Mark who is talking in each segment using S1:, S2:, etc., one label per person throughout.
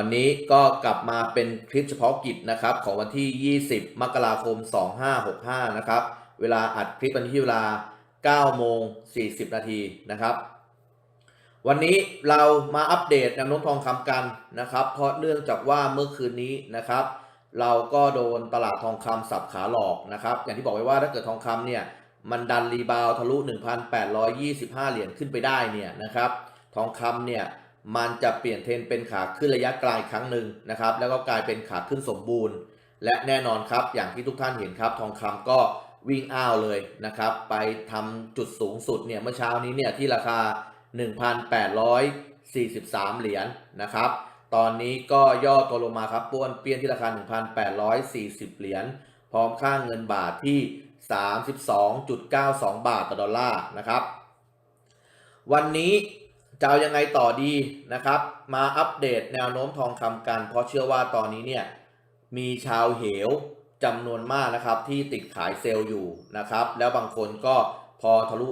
S1: วันนี้ก็กลับมาเป็นคลิปเฉพาะกิจนะครับของวันที่ 20 มกราคม 2565 นะครับ เวลาอัดคลิปวันที่เวลา 9 โมง 40 นาทีนะครับ วันนี้เรามาอัปเดตแนวโน้มทองคำกันนะครับ เพราะเนื่องจากว่าเมื่อคืนนี้นะครับ เราก็โดนตลาดทองคำสับขาหลอกนะครับ อย่างที่บอกไว้ว่าถ้าเกิดทองคำเนี่ยมันดันรีบาวทะลุ 1,825 เหรียญขึ้นไปได้เนี่ยนะครับ ทองคำเนี่ย มันจะเปลี่ยนเทรนเป็นขาขึ้นระยะไกลครั้งหนึ่งนะครับ แล้วก็กลายเป็นขาขึ้นสมบูรณ์ และแน่นอนครับ อย่างที่ทุกท่านเห็นครับ ทองคำก็วิ่งอ้าวเลยนะครับ ไปทำจุดสูงสุดเนี่ยเมื่อเช้านี้เนี่ยที่ราคา 1,843 เหรียญนะครับ ตอนนี้ก็ย่อตัวลงมาครับป้วนเปี้ยนที่ราคา 1,840 เหรียญ พร้อมค่างเงินบาทที่ 32.92 บาทต่อดอลลาร์นะครับ วันนี้ จะเอายังไงต่อดีนะครับ มาอัปเดตแนวโน้มทองคำกัน เพราะเชื่อว่าตอนนี้เนี่ยมีชาวเหวจำนวนมากนะครับที่ติดขายเซลล์อยู่นะครับ แล้วบางคนก็พอทะลุ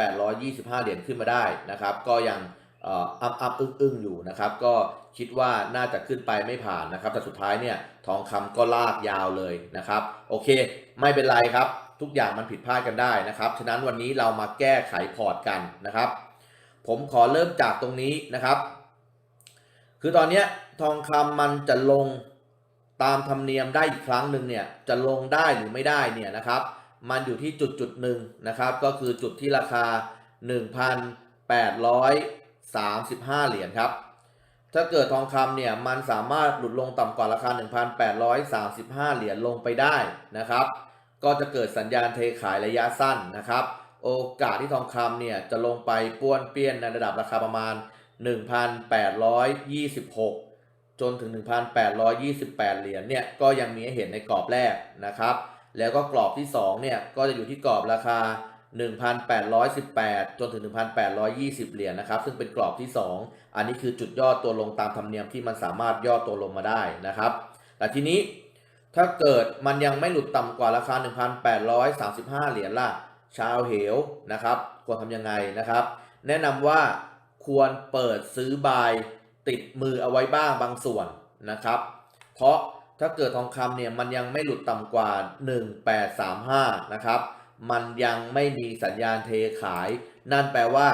S1: 1,825 เหรียญขึ้นมาได้นะครับ ก็ยังอ่ออัพอัพอึ้งอึ้งอยู่นะครับ ก็คิดว่าน่าจะขึ้นไปไม่ผ่านนะครับ แต่สุดท้ายเนี่ยทองคำก็ลากยาวเลยนะครับ โอเค ไม่เป็นไรครับ ทุกอย่างมันผิดพลาดกันได้นะครับ ฉะนั้นวันนี้เรามาแก้ไขพอร์ตกันนะครับ ผมขอเริ่มจากตรงนี้นะครับ คือตอนนี้ทองคำมันจะลงตามธรรมเนียมได้อีกครั้งหนึ่งเนี่ยจะลงได้หรือไม่ได้เนี่ยนะครับ มันอยู่ที่จุดจุดหนึ่งนะครับ ก็คือจุดที่ราคา 1,835 เหรียญครับ ถ้าเกิดทองคำเนี่ยมันสามารถหลุดลงต่ำกว่าราคา 1,835 เหรียญลงไปได้นะครับ ก็จะเกิดสัญญาณเทขายระยะสั้นนะครับ โอกาสที่ทองคำเนี่ยจะลงไปป้วนเปี้ยนในระดับราคาประมาณ 1,826 จนถึง 1,828 เหรียญเนี่ยก็ยังมีให้เห็นในกรอบแรกนะครับ แล้วก็กรอบที่2เนี่ยก็จะอยู่ที่กรอบราคา 1,818 จนถึง 1,820 เหรียญนะครับ ซึ่งเป็นกรอบที่ 2 อันนี้คือจุดย่อตัวลงตามธรรมเนียมที่มันสามารถย่อตัวลงมาได้นะครับ แต่ทีนี้ถ้าเกิดมันยังไม่หลุดต่ำกว่าราคา 1,835 เหรียญล่ะ ชาวเหวนะครับควรทำยังไงนะครับ แนะนำว่าควรเปิดซื้อบายติดมือเอาไว้บ้างบางส่วนนะครับ เพราะถ้าเกิดทองคำเนี่ยมันยังไม่หลุดต่ำกว่า 1835นะครับ มันยังไม่มีสัญญาณเทขาย นั่นแปลว่า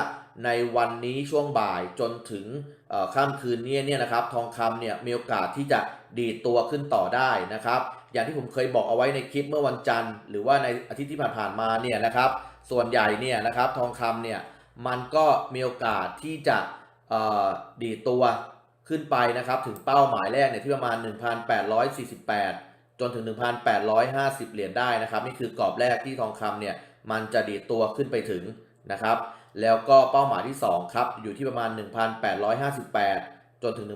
S1: ในวันนี้ช่วงบ่ายจนถึงค่ำคืนนี้เนี่ยนะครับทองคำเนี่ยมีโอกาสที่จะดีดตัวขึ้นต่อได้นะครับ อย่างที่ผมเคยบอกเอาไว้ในคลิปเมื่อวันจันทร์ หรือว่าในอาทิตย์ที่ผ่านๆมาเนี่ยนะครับ ส่วนใหญ่เนี่ยนะครับทองคำเนี่ยมันก็มีโอกาสที่จะดีดตัวขึ้นไปนะครับ ถึงเป้าหมายแรกเนี่ยที่ประมาณ 1,848 จนถึง 1,850 เหรียญได้นะครับ นี่คือกรอบแรกที่ทองคำเนี่ยมันจะดีดตัวขึ้นไปถึงนะครับ แล้วก็เป้าหมายที่ 2 ครับ อยู่ที่ประมาณ 1,858 จนถึง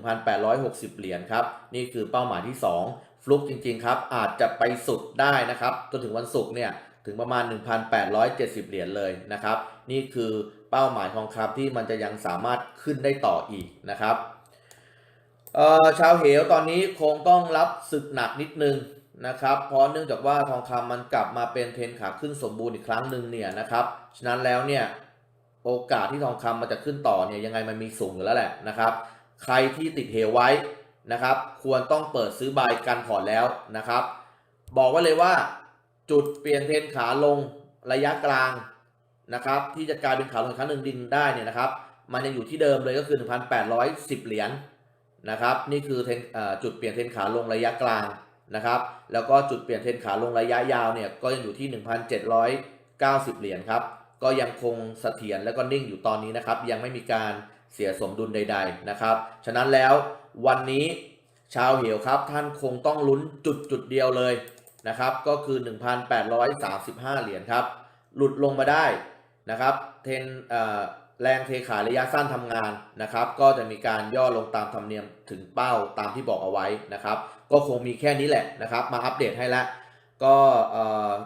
S1: 1,860 เหรียญครับ นี่คือเป้าหมายที่ 2 ฟลุกจริง ๆ ครับ อาจจะไปสุดได้นะครับ จนถึงวันศุกร์เนี่ยถึงประมาณ 1,870 เหรียญเลยนะครับ นี่คือเป้าหมายทองคำที่มันจะยังสามารถขึ้นได้ต่ออีกนะครับชาวเหวตอนนี้คงต้องรับศึกหนักนิดนึงนะครับเพราะเนื่องจากว่าทองคำมันกลับมาเป็นเทรนขาขึ้นสมบูรณ์อีกครั้งหนึ่งเนี่ยนะครับฉะนั้นแล้วเนี่ย โอกาสที่ทองคำมันจะขึ้นต่อเนี่ยยังไงมันมีสูงอยู่แล้วแหละนะครับ ใครที่ติดเหวไว้นะครับ ควรต้องเปิดซื้อบายกันพอร์ตแล้วนะครับ บอกไว้เลยว่าจุดเปลี่ยนเทรนขาลงระยะกลางนะครับ ที่จะกลายเป็นขาลงครั้งหนึ่งดินได้เนี่ยนะครับ มันยังอยู่ที่เดิมเลยก็คือ 1,810 เหรียญนะครับ นี่คือเทนเอ่อจุดเปลี่ยนเทรนขาลงระยะกลางนะครับ แล้วก็จุดเปลี่ยนเทรนขาลงระยะยาวเนี่ยก็ยังอยู่ที่ 1,790 เหรียญครับ ก็ยังคงเสถียรแล้วก็นิ่งอยู่ตอนนี้นะครับ ยังไม่มีการเสียสมดุลใด ๆนะครับ ฉะนั้นแล้ววันนี้ชาวเหวครับ ท่านคงต้องลุ้นจุดจุดเดียวเลยนะครับ ก็คือ 1,835 เหรียญครับ หลุดลงมาได้นะครับ เทนแรงเทขายระยะสั้นทำงานนะครับ ก็จะมีการย่อลงตามธรรมเนียมถึงเป้าตามที่บอกเอาไว้นะครับ ก็คงมีแค่นี้แหละนะครับ มาอัปเดตให้แล้ว ก็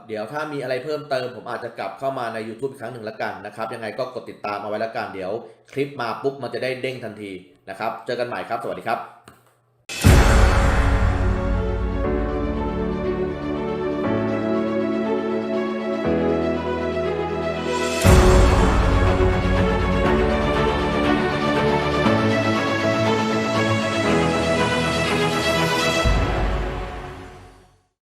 S1: เดี๋ยวถ้ามีอะไรเพิ่มเติม ผมอาจจะกลับเข้ามาใน YouTube อีกครั้งหนึ่งละกันนะครับ ยังไงก็กดติดตามเอาไว้ละกัน เดี๋ยวคลิปมาปุ๊บมันจะได้เด้งทันทีนะครับ เจอกันใหม่ครับ สวัสดีครับ